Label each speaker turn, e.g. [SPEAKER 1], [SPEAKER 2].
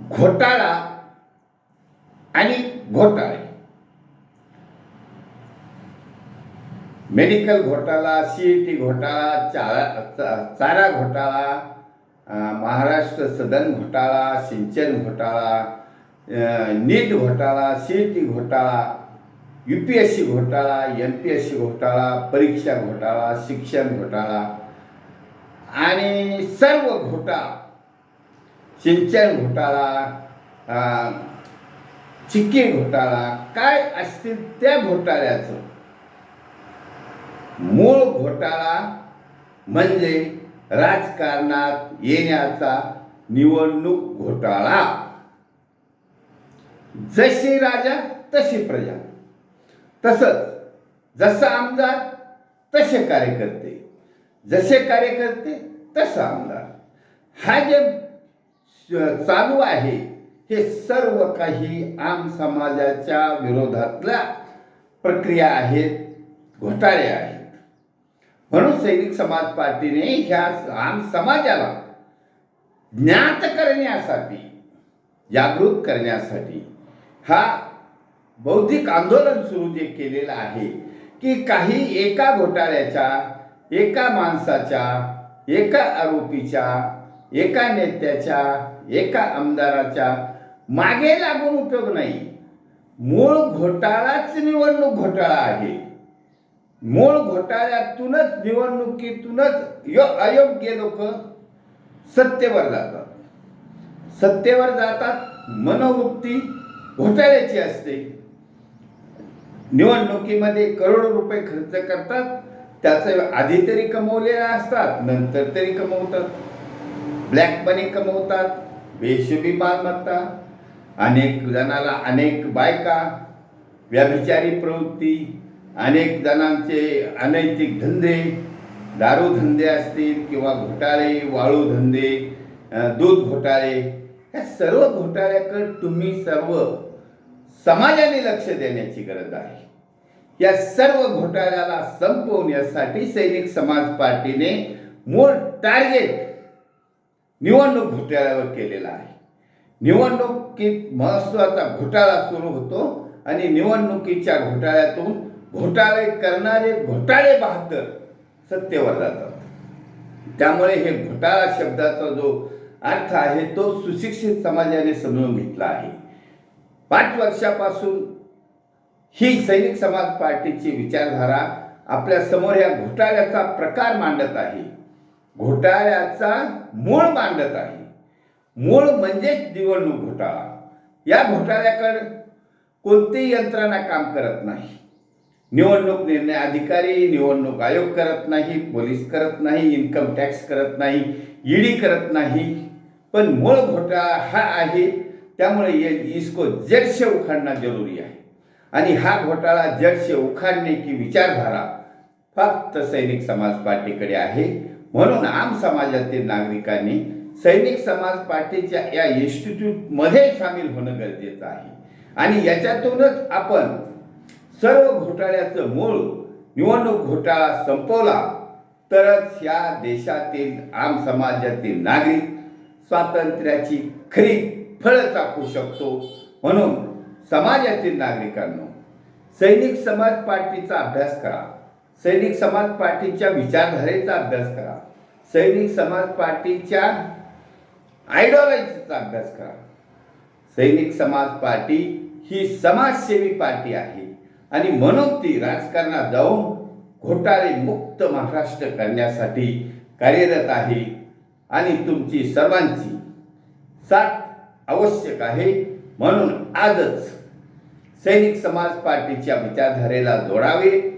[SPEAKER 1] घोटाळा आणि घोटाळे. मेडिकल घोटाळा सी टी घोटाळा चारा चारा घोटाळा महाराष्ट्र सदन घोटाळा सिंचन घोटाळा नीट घोटाळा सी टी घोटाळा यू पी एस सी घोटाळा एम पी एस सी घोटाळा परीक्षा घोटाळा शिक्षण घोटाळा आणि सर्व घोटाळा सिंचन घोटाळा चिक्की घोटाळा काय असतील त्या घोटाळ्याचं? मूळ घोटाळा म्हणजे राजकारणात येण्याचा निवडणूक घोटाळा. जशी राजा तशी प्रजा. तसंच जसं आमदार तसे कार्यकर्ते. जसे कार्यकर्ते तसं आमदार. हा जे चालू आहे. हे सर्व काही आम समाजाच्या विरोधातल्या प्रक्रिया आहेत घोटाळे आहेत. म्हणून सैनिक समाज पार्टीने ह्या आम समाजाला ज्ञात करण्यासाठी जागृत करण्यासाठी हा बौद्धिक आंदोलन सुरू जे केलेलं आहे की काही एका घोटाळ्याच्या एका माणसाच्या एका आरोपीच्या एका नेत्याच्या एका आमदाराच्या मागे लागून उपयोग नाही. मूळ घोटाळाच निवडणूक घोटाळा आहे. मूळ घोटाळ्यातूनच निवडणुकीतूनच यो अयोग्य लोक सत्तेवर जातात. सत्तेवर जातात मनोवृत्ती घोटाळ्याची असते. निवडणुकीमध्ये करोडो रुपये खर्च करतात त्याचं आधी तरी कमवलेले असतात नंतर तरी कमवतात. ब्लॅक मनी कमवतात बेशुभी मालमत्ता अनेक जणाला अनेक बायका व्याभिचारी प्रवृत्ती अनेक जणांचे अनैतिक धंदे दारू धंदे असतील किंवा घोटाळे वाळू धंदे दूध घोटाळे या सर्व घोटाळ्याकडे तुम्ही सर्व समाजाने लक्ष देण्याची गरज आहे. या सर्व घोटाळ्याला संपवण्यासाठी सैनिक समाज पार्टीने मूळ टार्गेट निवडणूक घोटाळ्यावर केलेला आहे. निवडणुकीत महत्त्वाचा घोटाळा सुरू होतो आणि निवडणुकीच्या घोटाळ्यातून घोटाळे करणारे घोटाळे बहादर सत्तेवर जातात. त्यामुळे हे घोटाळा शब्दाचा जो अर्थ आहे तो सुशिक्षित समाजाने समजून घेतला आहे. पाच वर्षापासून ही सैनिक समाज पार्टीची विचारधारा आपल्यासमोर या घोटाळ्याचा प्रकार मांडत आहे. घोटाळ्याचा मूळ मांडत आहे. मूळ म्हणजेच निवडणूक घोटाळा. या घोटाळ्याकडे कोणतीही यंत्रणा काम करत नाही. निवडणूक निर्णय अधिकारी निवडणूक आयोग करत नाही पोलीस करत नाही इन्कम टॅक्स करत नाही ईडी करत नाही. पण मूळ घोटाळा हा आहे त्यामुळे ये इसको जडशे उखाडणं जरुरी आहे. आणि हा घोटाळा जडशे उखाडण्याची उखाडणे की विचारधारा फक्त सैनिक समाज पार्टीकडे आहे. म्हणून आम समाजातील नागरिकांनी सैनिक समाज पार्टीच्या या इन्स्टिट्यूटमध्ये सामील होणं गरजेचं आहे. आणि याच्यातूनच आपण सर्व घोटाळ्याचं मूळ निवडणूक घोटाळा संपवला तरच या देशातील आम समाजातील नागरिक स्वातंत्र्याची खरी फळं चाकू शकतो. म्हणून समाजातील नागरिकांनो सैनिक समाज पार्टीचा अभ्यास करा. सैनिक समाज पार्टीच्या विचारधारेचा अभ्यास करा. सैनिक समाज पार्टीच्या आयडिओलॉजीचा अभ्यास करा. सैनिक समाज पार्टी ही समाजसेवी पार्टी आहे आणि म्हणून ती राजकारणात जाऊन घोटाळे मुक्त महाराष्ट्र करण्यासाठी कार्यरत आहे आणि तुमची सर्वांची साथ आवश्यक आहे म्हणून आजच सैनिक समाज पार्टीच्या विचारधारेला जोडावे.